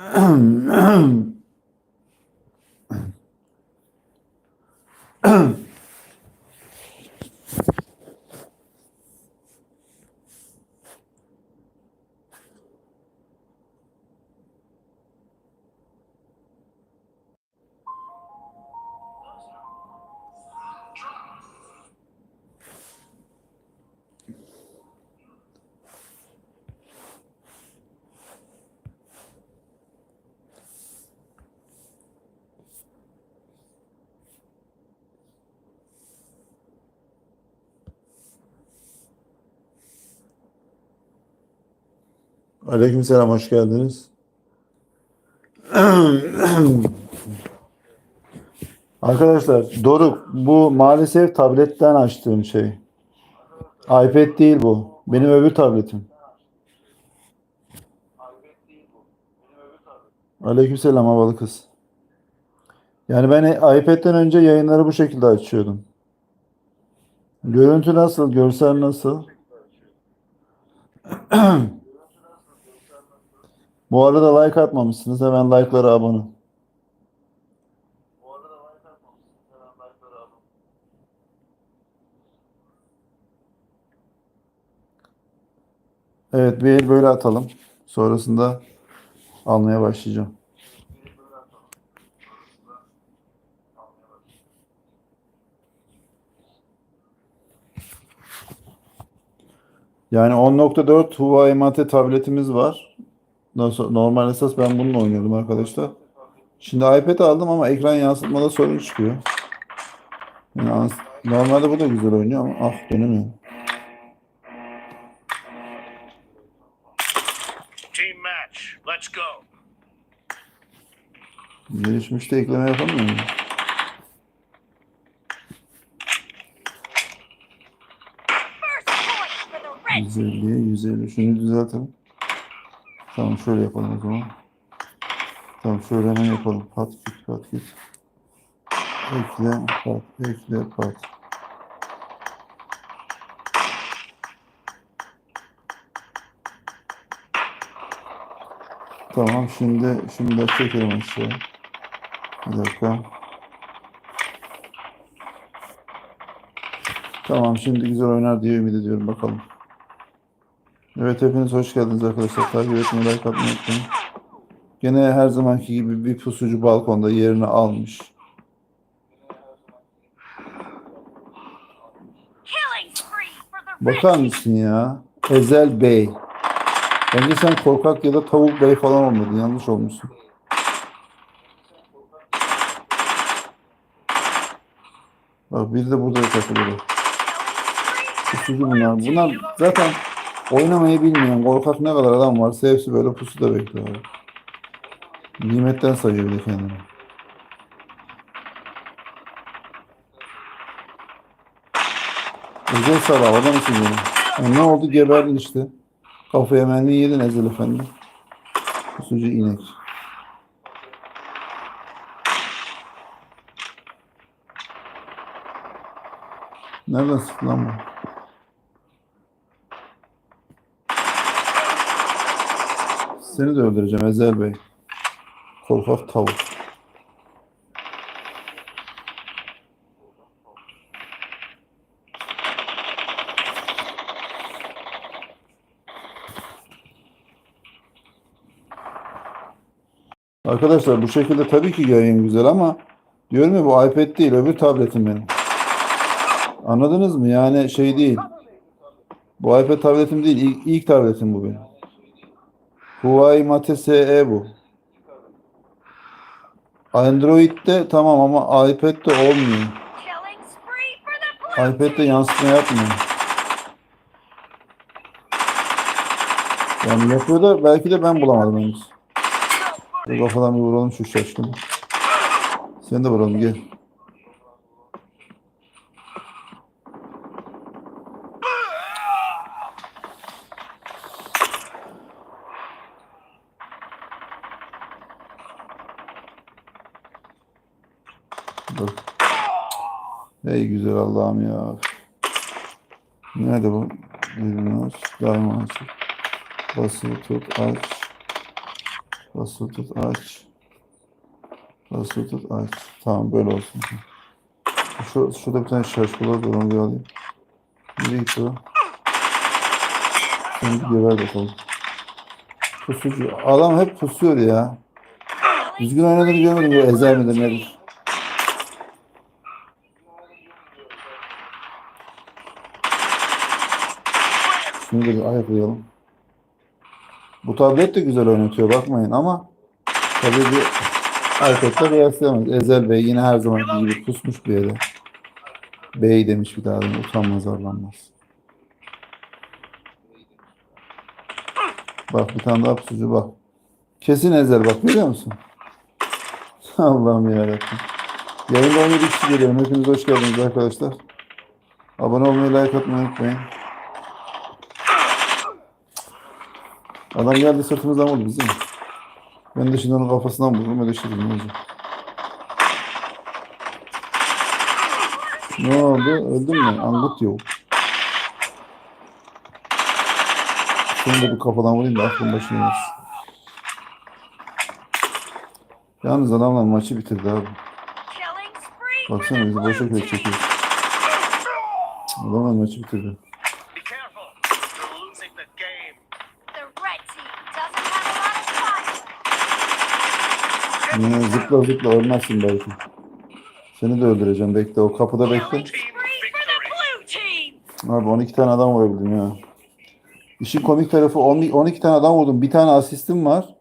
Ahem. Aleykümselam, hoş geldiniz. Arkadaşlar, Doruk, bu maalesef tabletten açtığım şey. iPad değil bu. Benim öbür tabletim. Aleykümselam havalı kız. Yani ben iPad'den önce yayınları bu şekilde açıyordum. Görüntü nasıl? Görsel nasıl? Bu arada like atmamışsınız. Hemen like'lara abone. Evet bir el böyle atalım. Sonrasında almaya başlayacağım. Yani 10.4 Huawei Mate tabletimiz var. Nasıl- Normal esas ben bununla oynuyordum arkadaşlar. Şimdi iPad aldım ama ekran yansıtmada sorun çıkıyor. Yani normalde bu da güzel oynuyor ama ah dönemiyor. Team match. Let's go. Gelişmişte ekleme yapamıyor muyum? The red 150'ye 150. Şunu düzeltelim. Tamam şöyle yapalım o zaman. Tamam şöyle hemen yapalım. Pat git pat git. Ekle pat ekle pat. Tamam şimdi şimdi çekelim aşağı. Bir dakika. Tamam şimdi güzel oynar diye ümit ediyorum bakalım. Evet hepiniz hoş geldiniz arkadaşlar. Takip etmeyi, like atmayı unutmayın. Gene her zamanki gibi bir pusucu balkonda yerini almış. Bakar mısın ya? Ezel Bey. Bence sen korkak ya da tavuk bey falan olmadın. Yanlış olmuşsun. Bak biri de burada takılıyor. Pusucu bunlar. Bunlar zaten oynamayı bilmeyen korkak ne kadar adam varsa hepsi böyle pusuda bekliyor. Nimetten sayıyor bir de kendini. Özel sarı havada mısın diyorum. Ya ne oldu geberdin işte. Kafa yemenliği yedin Ezel efendi. Pusucu inek. Nereden sıktı lan bu? Seni de öldüreceğim Ezel Bey. Korkak tavuk. Arkadaşlar bu şekilde tabii ki yayın güzel ama diyorum ya bu iPad değil öbür tabletim benim. Anladınız mı? Yani şey değil. Bu iPad tabletim değil. İlk, ilk tabletim bu benim. Huawei Mate SE bu. Android'de tamam ama iPad'de olmuyor. iPad'de yansıtma yapmıyor. Yani yapıyor da belki de ben bulamadım henüz. Dur kafadan bir vuralım şu şaşkını. Seni de vuralım gel. Dur. Ey güzel Allah'ım ya. Nerede bu? Elini aç. Daima aç. Basılı tut. Aç. Basılı tut aç. Basılı tut aç. Tamam böyle olsun. Şu, şurada bir tane şaşkaloz var onu bir alayım. Nereye o? Şimdi geber bakalım. Pusucu. Adam hep pusuyor ya. Düzgün oynadığını görmedim ya ezer midir nedir? Şunu da bir ayaklayalım. Bu tablet de güzel oynatıyor bakmayın ama tabii bir iPad'le kıyaslayamayız. Ezel Bey yine her zaman gibi pusmuş bir yere. Bey demiş bir daha da utanmaz arlanmaz. Bak bir tane daha pusucu bak. Kesin Ezel bak görüyor musun? Allah'ım yarabbim. Yayında 17 kişi geliyor. Hepiniz hoş geldiniz arkadaşlar. Abone olmayı, like atmayı unutmayın. Adam geldi sırtımızdan vurdu bizim. Ben de şimdi onun kafasından vururum öyle şey ne olacak? Ne oldu? Öldün mü? Angut yok. Seni de bir kafadan vurayım da aklın başına. Yalnız adamlar maçı bitirdi abi. Baksana bizi boşa köy çekiyor. Adamlar maçı bitirdi. Niye? Zıpla zıpla ölmezsin belki. Seni de öldüreceğim bekle o kapıda bekle. Abi 12 tane adam vurabildim ya. İşin komik tarafı 12, 12 tane adam vurdum. Bir tane asistim var.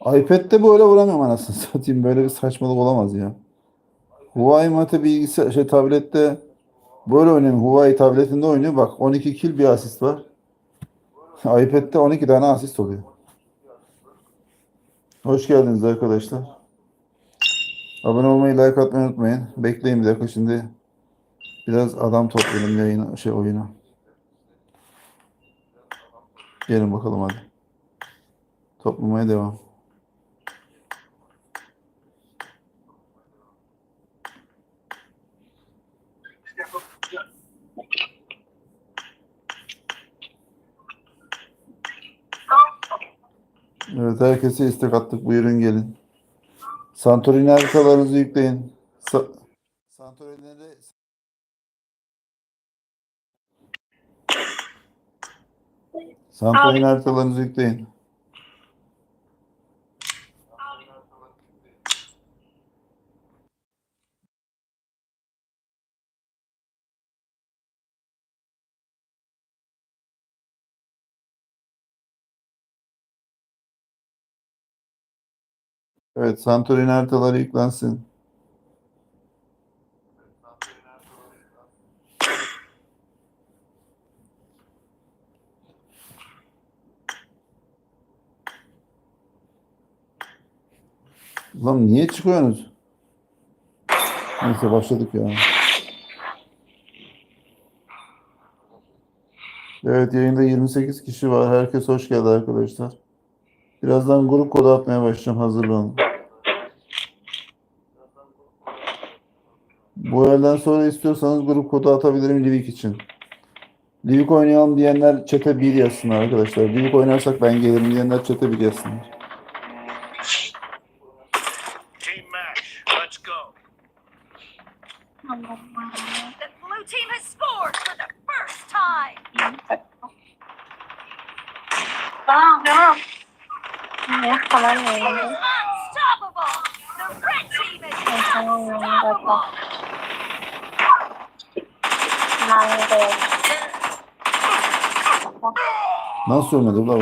iPad'de böyle vuramıyorum anasını satayım. Böyle bir saçmalık olamaz ya. Huawei Mate bilgisayar şey tablette böyle oynuyor. Huawei tabletinde oynuyor. Bak 12 kill bir asist var. iPad'de 12 tane asist oluyor. Hoş geldiniz arkadaşlar. Abone olmayı, like atmayı unutmayın. Bekleyin bir dakika şimdi. Biraz adam toplayalım yayına, şey oyuna. Gelin bakalım hadi. Toplamaya devam. Evet herkese istek attık. Buyurun gelin. Santorini haritalarınızı yükleyin. Sa Santorini'de Santorini haritalarınızı yükleyin. Evet, Santorini haritaları yüklensin. Lan niye çıkıyorsunuz? Neyse başladık ya. Evet yayında 28 kişi var. Herkes hoş geldi arkadaşlar. Birazdan grup kodu atmaya başlayacağım. Hazırlanın. Bu elden sonra istiyorsanız grup kodu atabilirim Livik için. Livik oynayalım diyenler çete 1 yazsınlar arkadaşlar. Livik oynarsak ben gelirim diyenler çete 1 yazsınlar. Team match. Let's go. The blue team has scored for the first time. Tamam tamam. Ne falan It is öyle. unstoppable. The red team is Ben tamam ya bakma. unstoppable. Ben de. Nasıl ölmedi bu la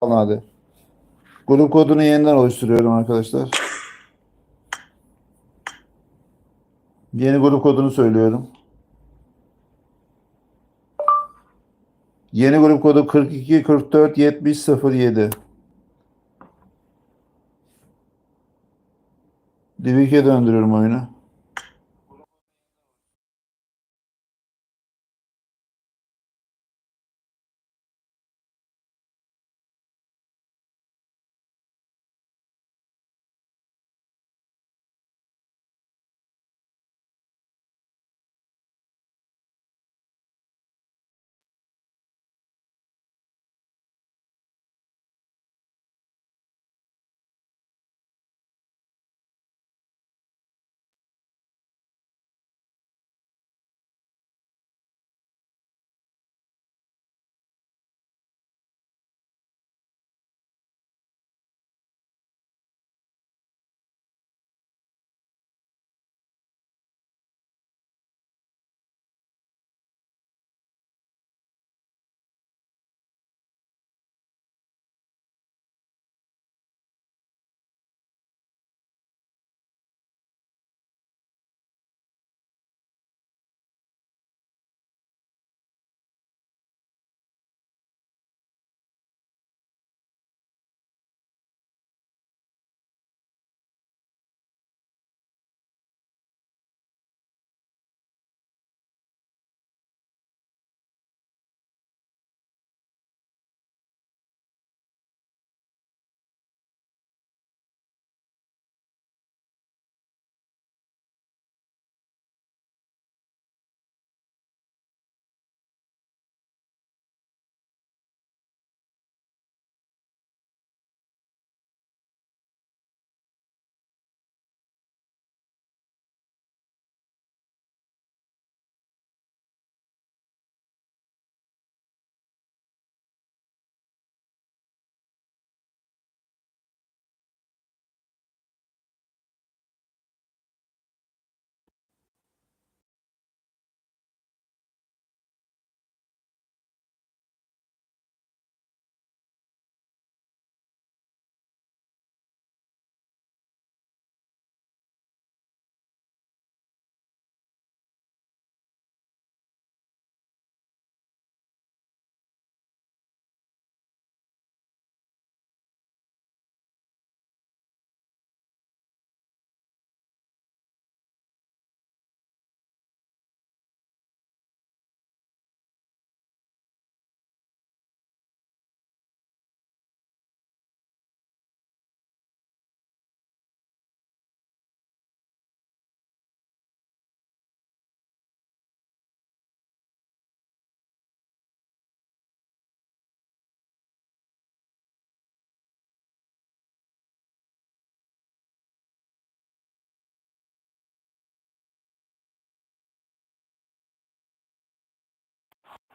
Alın hadi. Grup kodunu yeniden oluşturuyorum arkadaşlar. Yeni grup kodunu söylüyorum. Yeni grup kodu 42 44 70 07. Divik'e döndürüyorum oyunu.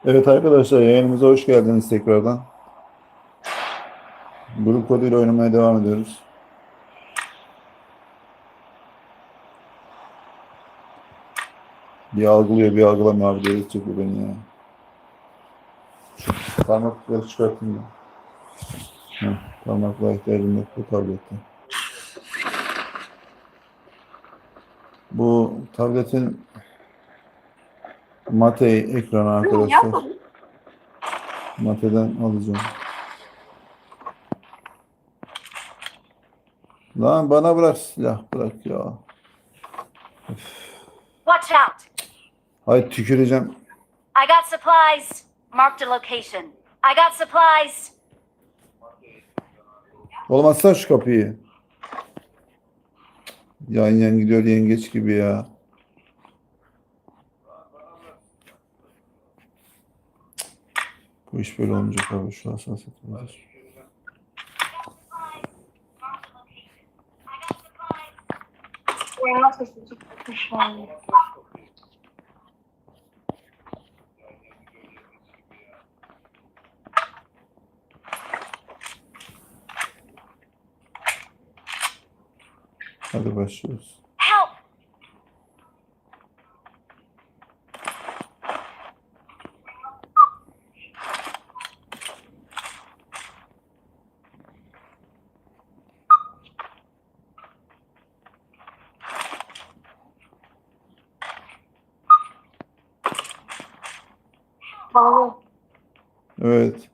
Evet arkadaşlar yayınımıza hoş geldiniz tekrardan. Grup koduyla oynamaya devam ediyoruz. Bir algılıyor bir algılamıyor abi delirtecek bu beni ya. Şu parmaklıkları çıkartayım da. Heh, parmaklığa ihtiyacım yok bu tablette. Bu tabletin mate ekranı arkadaşlar. Mateden alacağım. Lan bana bırak silah bırak ya. Watch out! Hay tüküreceğim. I got supplies. Marked a location. I got supplies. Oğlum açsana şu kapıyı. Yan yan gidiyor yengeç gibi ya. Bu iş böyle olmayacak abi. Şu hassasiyet olacak. Uyuma sesi çıkmış şu an. Hadi başlıyoruz. Evet.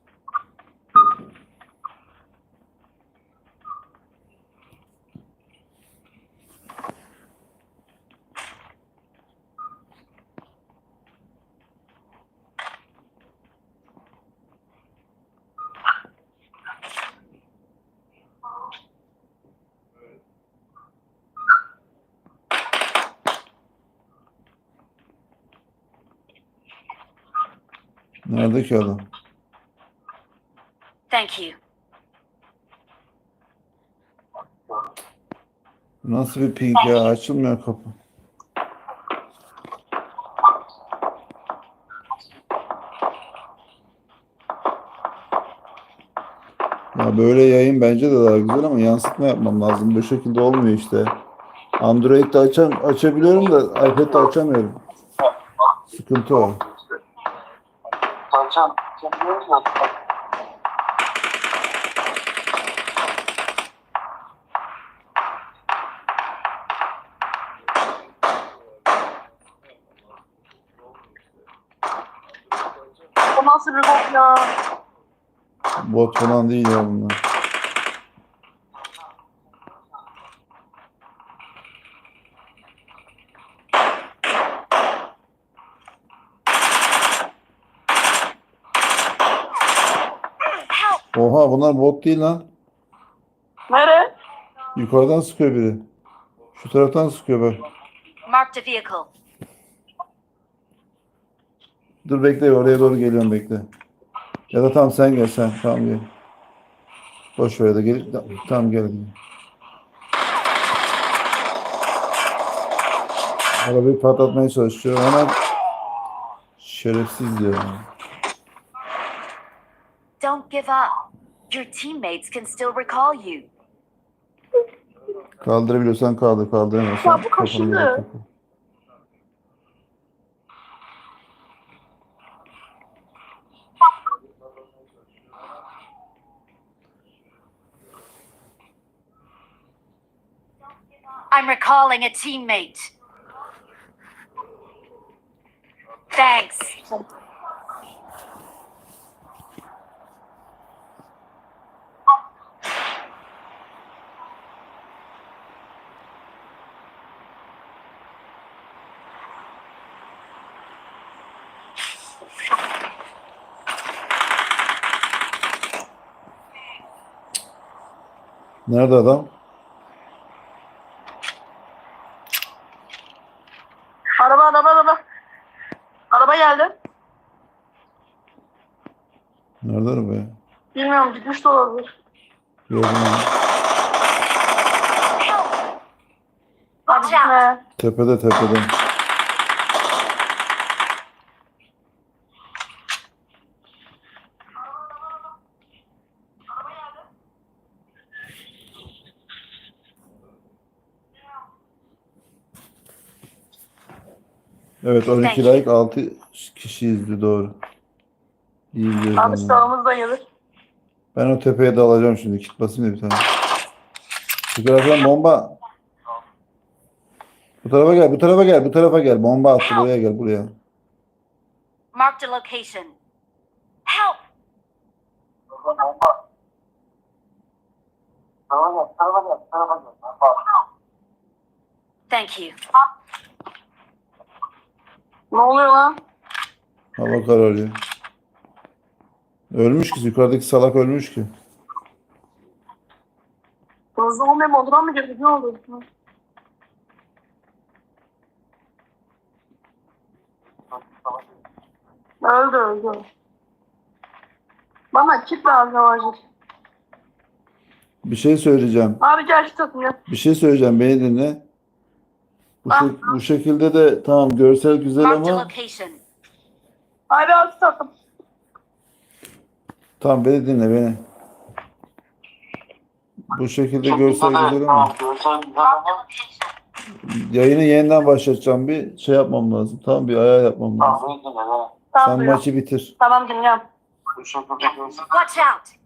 Nerede ki adam? Thank you. Nasıl bir ping ya? Açılmıyor kapı. Ya böyle yayın bence de daha güzel ama yansıtma yapmam lazım. Bu şekilde olmuyor işte. Android'de açam açabiliyorum da iPad'de açamıyorum. Sıkıntı o. Hocam, nasıl? Bir bok ya? Bot falan değil ya bunlar. Oha bunlar bot değil lan. Nere? Yukarıdan sıkıyor biri. Şu taraftan sıkıyor bak. Marked a vehicle. Dur bekle oraya doğru geliyorum bekle. Ya da tamam sen gel sen. Tamam gel. Boş ver de gel. Tamam gel. Arabayı patlatmaya çalışıyor. Hemen şerefsiz diyor. Don't give up. Your teammates can still recall you. Kaldırabiliyorsan kaldır, kaldıramıyorsan Ya bu kafanı kaşındı. I'm recalling a teammate. Thanks. Nerede adam? Bilmiyorum gitmiş de olabilir. Onu. Hadi gitme. Tepede tepede. Evet 12 like 6 kişi izliyor doğru. İyi izliyoruz Abi sağımız da gelir. Ben o tepeye de alacağım şimdi. Kit basayım da bir tane. Bu taraftan bomba. Bu tarafa gel, bu tarafa gel, bu tarafa gel. Bomba attı buraya gel, buraya. Marked a location. Help! Tarafa gel, tarafa gel, tarafa gel. Bak, Thank you. Ne oluyor lan? Hava kararıyor. Ölmüş ki, yukarıdaki salak ölmüş ki. Hızlı olmaya moduna mı girdik? Ne oldu? Öldü öldü. Bana kit lazım acil. Bir şey söyleyeceğim. Abi gel ya. Bir şey söyleyeceğim, beni dinle. Bu, şek- bu şekilde de tamam görsel güzel Marked a ama location. Abi al takım. Tamam beni dinle beni. Bu şekilde görsel güzel, ama yayını yeniden başlatacağım. Bir şey yapmam lazım. Tamam bir ayar yapmam lazım. Sen maçı bitir. Tamam dinliyorum. Bu şekilde görsel Watch out!